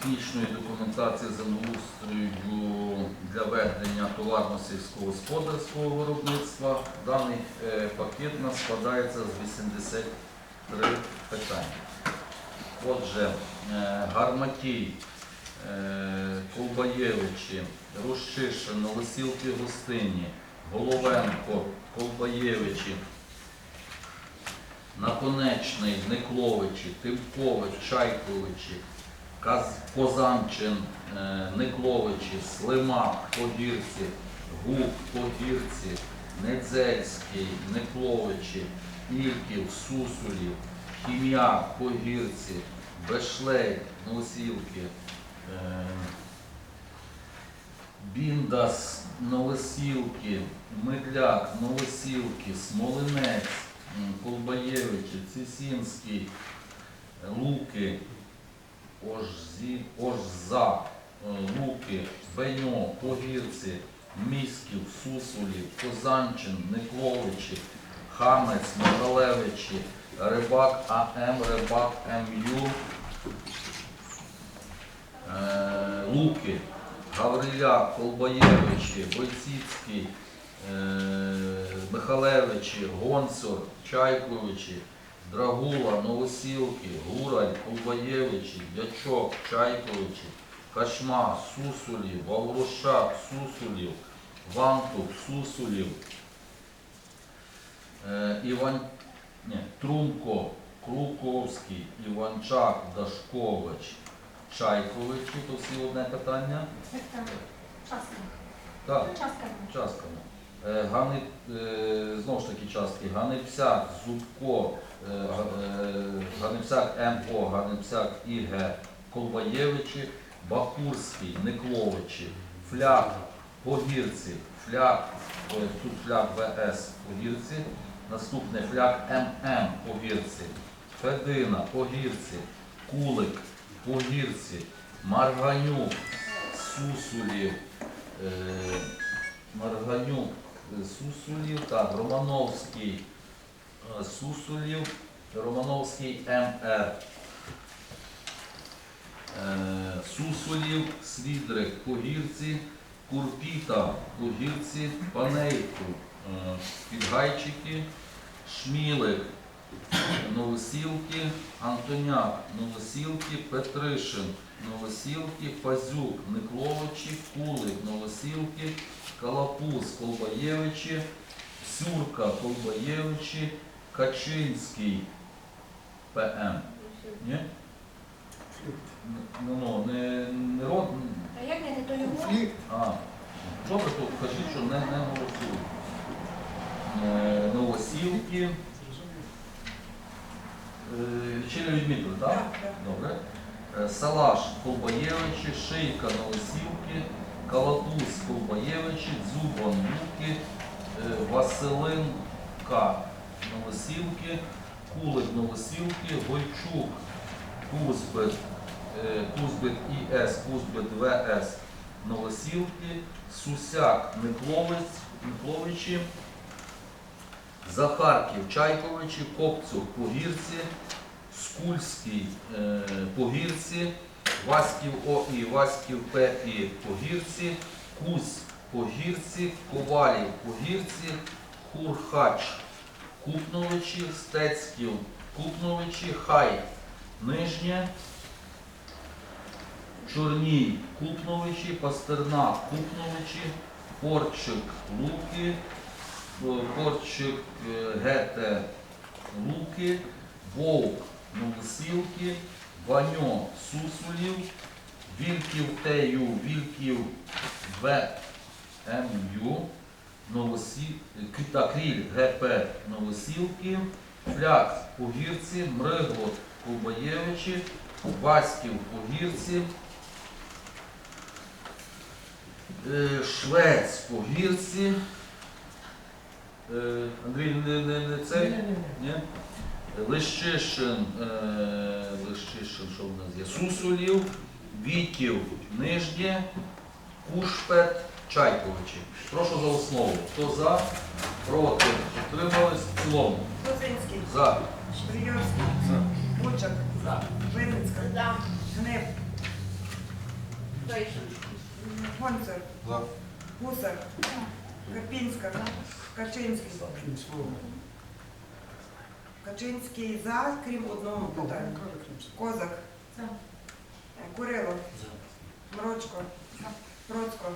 технічної документації землеустрою для ведення товарно-сільськогосподарського виробництва. Даний е, пакет у нас складається з 83 питання. Отже, е, Гарматій, е, Колбаєвичі, Рущишин, Новосілки Гостині, Головенко, Колбаєвичі, Наконечний, Никловичі, Тимкович, Чайковичі, Козанчин, е, Никловичі, Слимак, Погірці, Гук, Погірці, Недзельський, Никловичі, Ільків, Сусулів, Хім'як, Погірці, Бешлей, Новосілки, е, Біндас, Новосілки, Мидляк, Новосілки, Смолинець, Колбаєвичі, Цисінський, Луки, Ожзі, Ожза, е, Луки, Беньо, Погірці, Місків, Сусулів, Козанчин, Никловичі, Хамець, Могалевичі, Рибак АМ, Рибак МЮ, е, Луки, Гавриляк, Колбаєвичі, Войціцький, е, Михалевичі, Гонцор, Чайковичі, Драгула, Новосілки, Гураль, Колбаєвичі, Дячок, Чайковичі, Кашма, Сусулів, Ваврушак, Сусулів, Вантук, Сусулів, е, Іван... Ні, Трумко, Круковський, Іванчак, Дашкович, Чайковичі, то всі одне питання. Частка. Так. Частка. Е, Гани, е, знову ж таки частки. Ганипсяк, Зубко, е, Ганипсяк МО, Ганипсяк ІГ, Колбаєвичі, Бакурський, Никловичі, Фляк, Погірці, Фляк, тут Фляк ВС Погірці, наступне Фляк ММ Погірці, Федина, Погірці, Кулик, Погірці, Марганюк, Сусулів, е, Марганюк Сусулів, так, Романовський е, Сусулів, Романовський МР. Е, Сусулів, Свідрик, Погірці, Курпіта, Погірці, Панейку, е, Підгайчики, Шмілик, Новосілки, Антоняк, Новосілки, Петришин, Новосілки, Пазюк, Никловичі, Кулик, Новосілки, Калапуз, Колбаєвичі, Сюрка, Колбаєвичі, Качинський, ПМ. Ні? Ну, ну, не, не род. А як не то його? Конфлікт. А, добре, то кажіть, що не, не голосують. Е, Новосілки. Е, Чи не відмітили, так? Так, так. Добре. Е, Салаш Колбаєвичі, Шийка Новосілки, Калатуз Колбаєвичі, Дзубан е, Василинка Новосілки, Кулик Новосілки, Гойчук Кузбит, е, Кузбит ІС, Кузбит ВС Новосілки, Сусяк Микловець, Микловичі, Захарків Чайковичі, Копцюк Погірці, Скульський е, Погірці, Васьків ОІ, Васьків ПІ Погірці, Кузь Погірці, Ковалів Погірці, Хурхач Купновичі, Стецьків Купновичі, Хай Нижнє, Чорній Купновичі, Пастернак Купновичі, Порчик Луки, Порчик Гете Луки, Вовк Новосілки, Ваньо Сусулів, Вілків ТЮ, Вілків ВМЮ, Новосі... Кріль ГП Новосілки, Фляк Погірці, Мригло Колбаєвичі, Васьків Погірці, е, Швець Погірці. Е, Андрій, не, не, не цей? Ні? Лищишин, е, Лищишин, що в нас є? Сусулів, Вітів, Нижнє, Кушпет, Чайковичі. Прошу за основу. Хто за, проти, утримались в цілому. Лозинський, За. Шприйовський, Бучак, За. Винницька, Гнив, Троєщин. Гонцар, За. Гусар, Карпінська, Качинський. Качинський за, крім одного питання. Козак, За. е, Курило, Мрочко, Процько,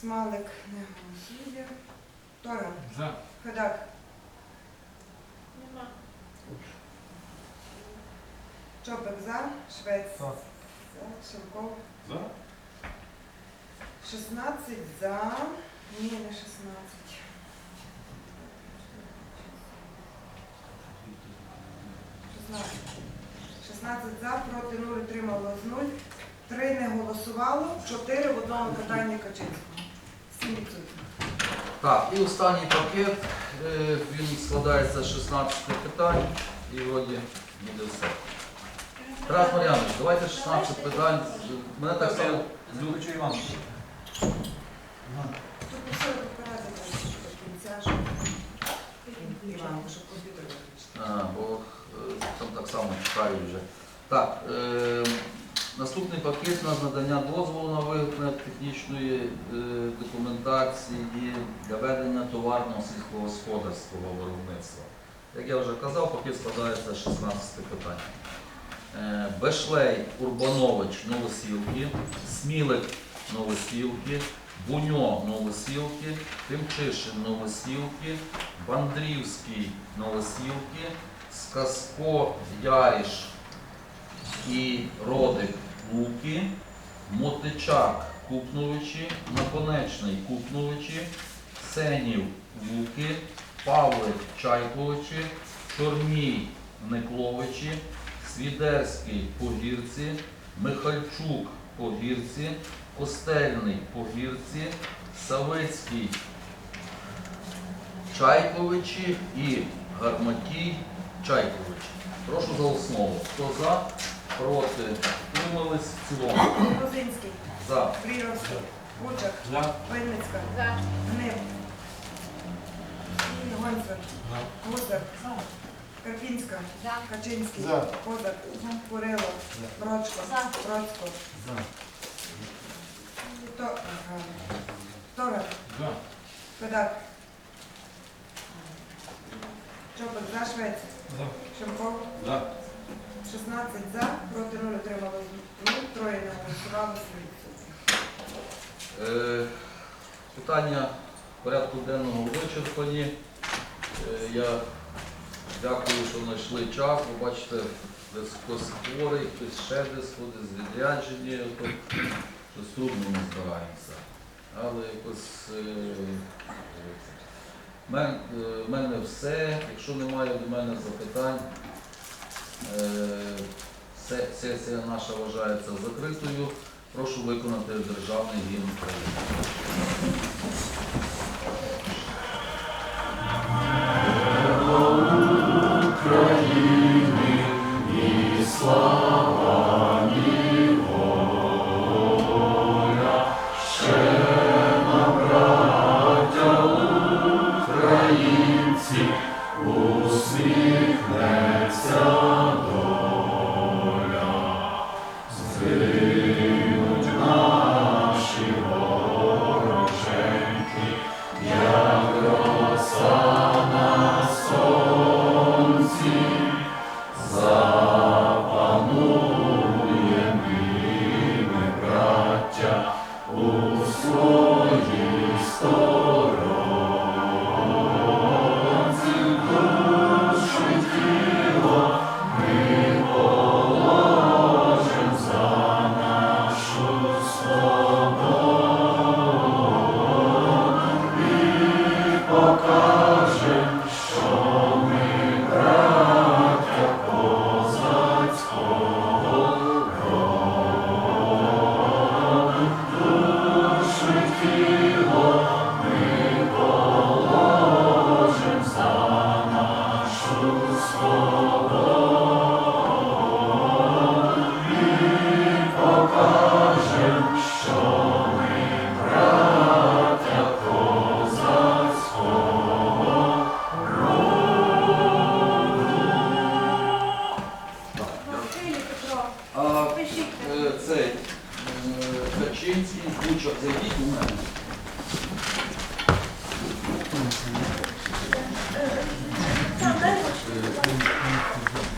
Смалик, не голосує. Торан, За. Федак, Нема. Чопик за, Швець, За. за, Шевков. За. 16 за, ні, не 16. 16. 16 за, проти 0, утрималось 0. 3 не голосувало, 4 в одному питанні Качинського. 7 відсутні. Так, і останній пакет, е, він складається з 16 питань, і вроді буде все. Тарас Мар'янович, давайте 16 питань. Мене так само Любичу Іван. Тут пішли попередити до кінця, щоб Іван, щоб комп'ютер виключити. А, бо е, там так само чекаю вже. Так, е, наступний пакет у нас надання дозволу на виготовлення технічної е, документації для ведення товарного сільськогосподарського виробництва. Як я вже казав, пакет складається з 16 питань. Е, Бешлей Урбанович Новосілки, Смілик Новосілки, Буньо Новосілки, Тимчишин Новосілки, Бандрівський Новосілки, Сказко Яріш і Родик Луки, Мотичак Купновичі, Наконечний Купновичі, Сенів Луки, Павлик Чайковичі, Чорній Никловичі, Свідерський Погірці, Михальчук Погірці, Костельний Погірці, Савицький Чайковичі і Гарматій Чайкович. Прошу за основу. Хто за, проти, утримались в цілому. Лозинський, За. Бріровський, Кучак, За. Винницька, За. Гнив, Гонцар, Гусар, Карпінська, За. Качинський, За. Козак, Курило, Брочко, За. То- ага. Торат, За. Федак, Чопик за, Швець, За. Шимков, За. 16 за, проти 0 отримали 0, троє не голосували. Е, Питання порядку денного вичерпані. Е, Я дякую, що знайшли час. Ви бачите, десь хтось хворий, хтось ще десь ходить з відрядження, то щось трудно ми збираємося. Але якось е, е, в мене все. Якщо немає до мене запитань, сесія наша вважається закритою. Прошу виконати державний гімн України.